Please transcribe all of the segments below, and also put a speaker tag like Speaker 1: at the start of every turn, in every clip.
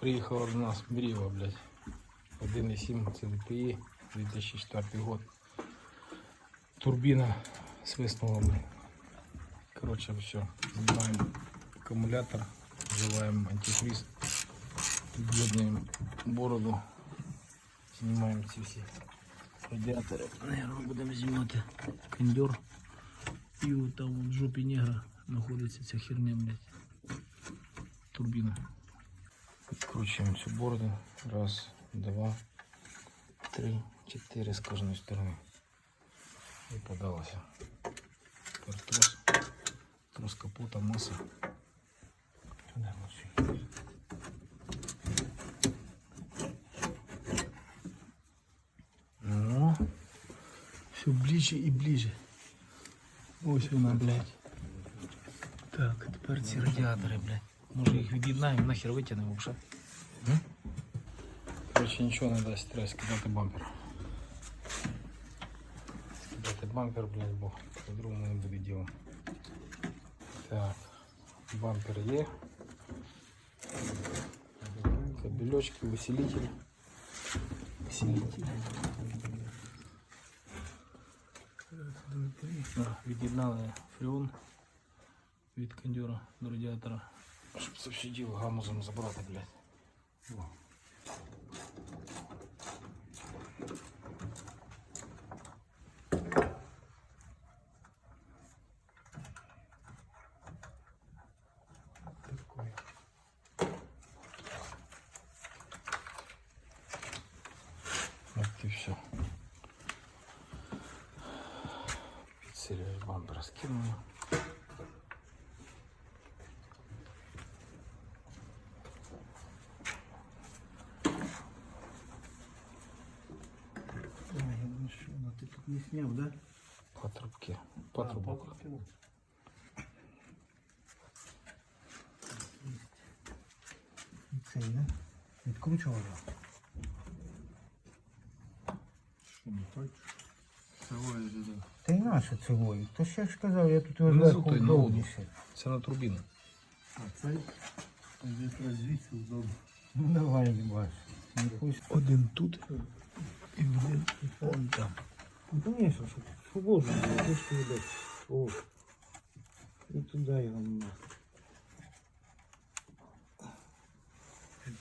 Speaker 1: Приїхала до нас Бріва, блядь. 1,7 CDPI, 2004 год. Турбина свистнула, блядь. Короче, все. Снимаем аккумулятор, вживаем антифриз, подъеднаем бороду, снимаем ці всі радіатори. Наверное, будемо знімати кондер. І от там от в жопі негра знаходиться ця херня, блядь. Турбіна. Відкручуємо цю бороду. Раз, два, три, чотири з кожної сторони. І подалося. Тепер трос. Трос капота, маса. Туди мовчи. Ну, все ближче і ближче. Ось вона, блядь. Так, тепер ці радіатори, блядь. Може їх від'єднаємо, нахер витягнемо вже. М? Короче, нічого не дасть, треба скидати бампер. Скидати бампер, блядь, бо по-другому не буде діло. Так, бампер є. Кабельочки, усилитель. Усилитель. А, Від'єднали фреон від кондюра до радіатора. Щоб це все діло гамузом забрати, блядь. О. Такое. Вот и все. Підсилюєш бампер скинули. Патрубок.
Speaker 2: І Цей, да? Відкручував.
Speaker 3: Що не так? Туди.
Speaker 2: Та й наше цілою. То ще ж казав, я тут його зверху вдовніше.
Speaker 1: Це на турбіну.
Speaker 3: А цей якраз звідси вдома.
Speaker 2: Ну давай, баш. Не хочеш.
Speaker 1: Один тут і один там.
Speaker 2: Ну, конечно, щоб свободно було, трошки видать. О. І туди його на.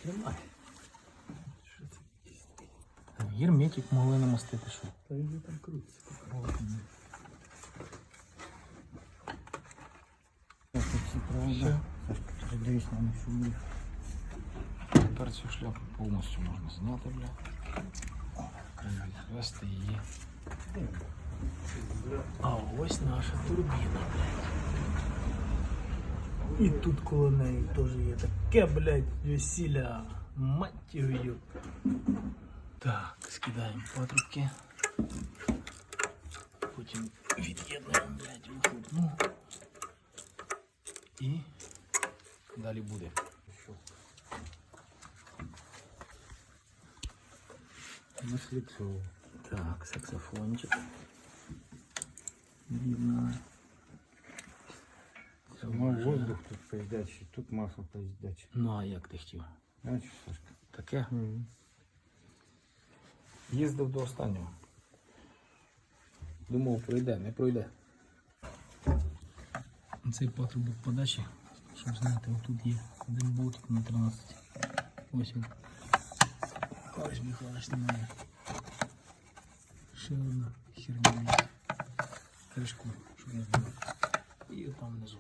Speaker 2: Тримай.
Speaker 3: Що це?
Speaker 1: Герметик могли намастити, що.
Speaker 3: Та він там крутиться.
Speaker 2: Ось ці провода. Сашка, ти ж дивись на них.
Speaker 1: Тепер цю шляпу повністю можна зняти, блядь. Відвести її. А ось наша турбіна, блядь. І тут коло неї теж є таке, блядь, весілля. Мать його. Так, скидаємо патрубки. Потім від'єднуємо, блядь, вихлопну. І далі буде.
Speaker 2: Наслідцово.
Speaker 1: Так, саксофончик. Видно.
Speaker 2: Може воздух тут поїздячий, тут масло поїздяче.
Speaker 1: Ну, а як ти хотів?
Speaker 2: Бачиш, Сашка?
Speaker 1: Таке? Їздив до останнього. Думав, пройде, не пройде. Цей патрубок подачі, щоб знати, отут є один болтик на 13. Ось він. Михайлович немає. Ще одна херня. Кришку, щоб не було. І там внизу.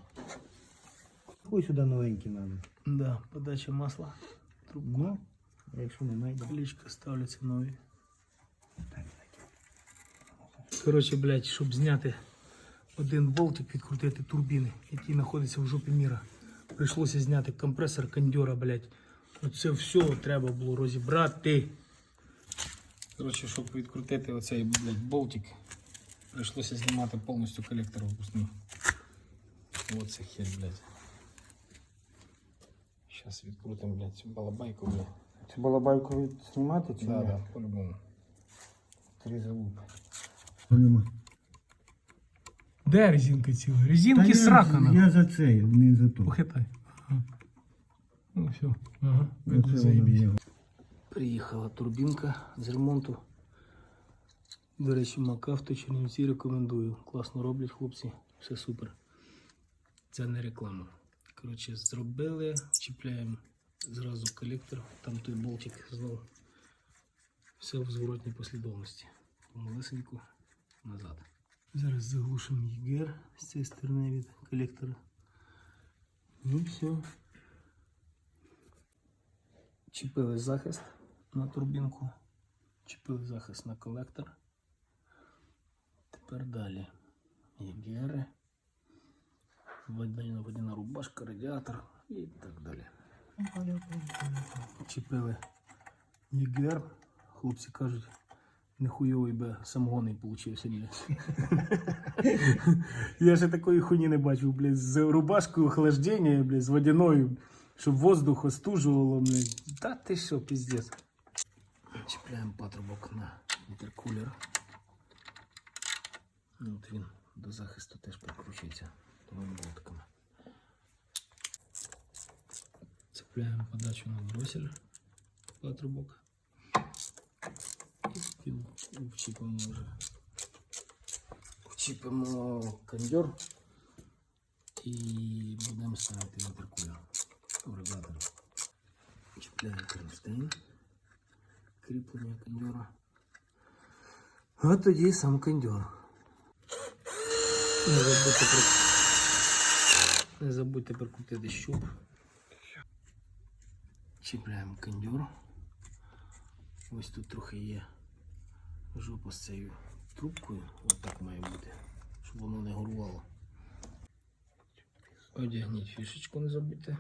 Speaker 2: Ой, сюди новенький надо.
Speaker 1: Да, подача масла. Трубку.
Speaker 2: Ну, якщо не знайде.
Speaker 1: Лічка ставляться нові. Коротше, блядь, щоб зняти один болтик, відкрутити турбіни, який знаходиться в жопі міра. Прийшлося зняти компресор кондьора, блядь. Оце все треба було розібрати. Коротше, щоб відкрутити оцей блядь, болтик, прийшлося знімати повністю колектор випускний. Оце хер, блядь. Зараз відкрутимо, блядь, цю балабайку, блядь.
Speaker 2: Цю балабайку від знімати чи
Speaker 1: Да,
Speaker 2: ні?
Speaker 1: да, по-любому.
Speaker 2: Три залупи.
Speaker 1: Де резинка ціла? Резинки срака.
Speaker 2: Я за це, не за то.
Speaker 1: Похитай. Ага. Ну все. Ага.
Speaker 2: Ну, це воно є.
Speaker 1: Приїхала турбінка з ремонту. До речі, Макавто Чернівці рекомендую. Класно роблять хлопці, все супер. Це не реклама. Коротше, зробили, чіпляємо зразу колектор, там той болтик знову. Все в зворотній послідовності. Малесенько назад. Зараз заглушимо ЄГР з цієї сторони від колектора. Ну все. Чіпили захист на турбінку, чіпили захист на колектор. Тепер далі ЄГРи, водяна, водяна рубашка, радіатор і так далі. Чіпили ЄГР, хлопці кажуть, нехуйовий би самогонний получився, блядь. Я ще такої хуйні не бачив, блядь, з рубашкою охлаждення, блядь, з водяною, щоб воздух остужувало, блядь. Та ти що, піздець. Чіпляємо патрубок на інтеркулер. Ну, От він до захисту теж прикручується двома болтиками. Цепляємо подачу на дросель патрубок. І під- вчіпимо вже. Вчіпимо кондьор і будемо ставити інтеркулер в радіатор. Чіпляємо кронштейн, Кріплення кондьора. А тоді сам кондьор. Не забудьте, при... Не забудьте прикрутити щуп. Чіпляємо кондьор. Ось тут трохи є жопа з цією трубкою. Ось так має бути, щоб воно не горувало. Одягніть фішечку, не забудьте.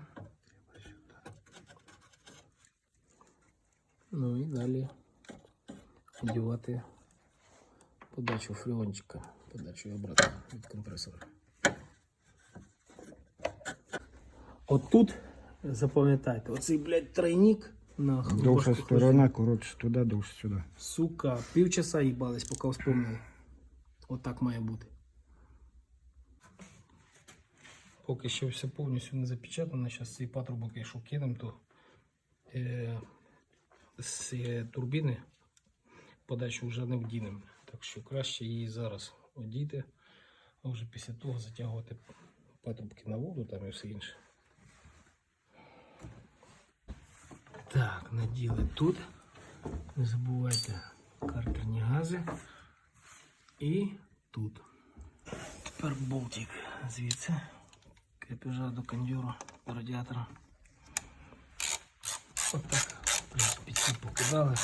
Speaker 1: Ну і далі одягати подачу фреончика, подачу обратно від компресора. Отут запам'ятайте, оцей, блядь, тройник на
Speaker 2: Довша сторона, коротше, туди, довше сюди.
Speaker 1: Сука, півчаса їбались, поки вспомнили. Отак має бути. Поки що все повністю не запечатано. Зараз цей патрубок, якщо кинемо, то е, з турбіни подачу вже не вдінемо. Так що краще її зараз одіти, а вже після того затягувати патрубки на воду там і все інше. Так, наділи тут. Не забувайте картерні гази. І тут. Тепер болтик звідси. Крепежа до кондьору, до радіатора. Отак. Покидали.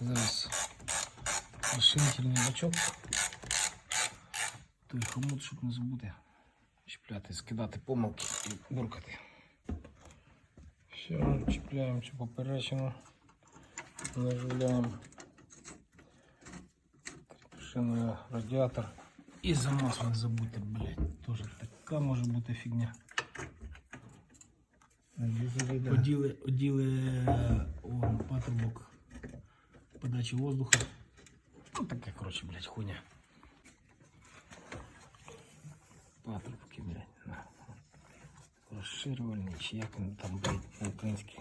Speaker 1: Зараз розширительний бачок. Той хомут, щоб не забути чіпляти, скидати помилки і буркати. Все, чіпляємо цю поперечину. Наживляємо радіатор. І за масло не забудьте, блядь. Тоже така може бути фігня. Оділи, оділи е, о, патрубок подачі воздуха. Ну таке, коротше, блядь, хуйня. Патрубки, блядь, на. Розширювальний, чи як він там, блядь, по-українськи.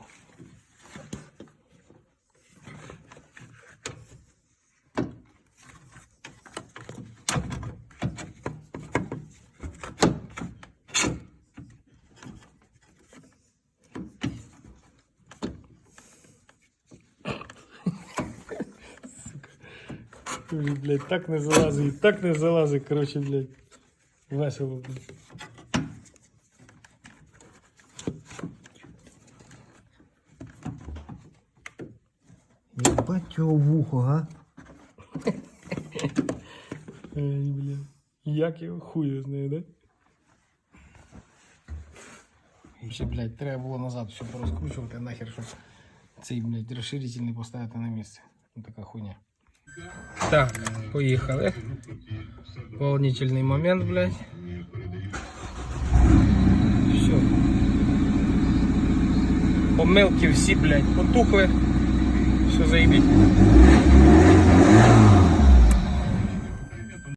Speaker 1: Ой, блядь, так не залазить, так не залазить, короче, блядь. Весело, блядь.
Speaker 2: Єбать його вухо, га?
Speaker 1: Ай, блядь. Як його хуй знає, да? Ще, блядь, треба було назад все порозкручувати нахер, щоб цей, блядь, розширительний поставити на місце. Ну така хуйня. Так, поїхали. Волнительний момент, блядь. Все. Помилки всі, блядь, потухли. Все заїбіть.